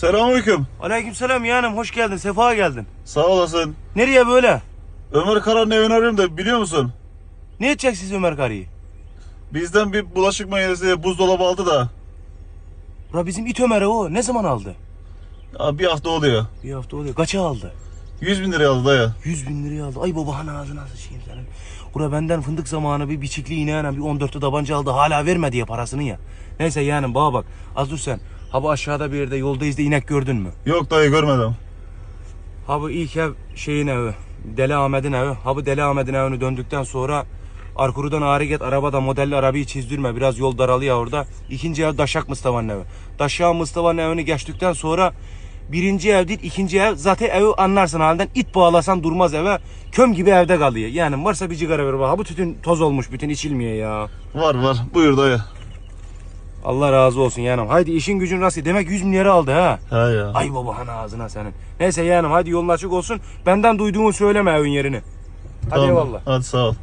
Selamünaleyküm. Aleykümselam yeğenim hoş geldin sefa geldin. Sağ olasın. Nereye böyle? Ömer Kara'nın evini arıyorum da biliyor musun? Ne edeceksiniz Ömer Karı'yı? Bizden bir bulaşık makinesi buzdolabı aldı da. Ura bizim it Ömer'e o ne zaman aldı? Ya bir hafta oluyor. Bir hafta oluyor. Kaça aldı? 100 bin liraya aldı dayı. 100 bin liraya aldı. Ay babanın ağzına sıçayım senin. Ura benden fındık zamanı bir biçikli ineğine bir 14'lü tabanca aldı. Hala vermedi ya parasını ya. Neyse yeğenim bana bak. Az dur sen. Ha bu aşağıda bir yerde yoldayız da inek gördün mü? Yok dayı görmedim. Ha bu ilk ev şeyin evi. Deli Ahmet'in evi. Ha bu Deli Ahmet'in evini döndükten sonra Arkuru'dan ağrı get arabada modelli arabayı çizdirme. Biraz yol daralıyor orada. İkinci ev Daşak Mustafa'nın evi. Daşak Mustafa'nın evini geçtikten sonra birinci ev değil ikinci ev zaten evi anlarsın halinden it bağlasan durmaz eve köm gibi evde kalıyor. Yani varsa bir cigara ver bak. Ha bu tütün toz olmuş bütün içilmiyor ya. Var var. Buyur dayı. Allah razı olsun yani. Haydi işin gücün nasıl? Demek 100 milyarı aldı ha. He ya. Ay babanın ağzına senin. Neyse yeğenim hadi yolun açık olsun. Benden duyduğunu söyleme evin yerini. Hadi Tamam. eyvallah. Hadi sağ ol.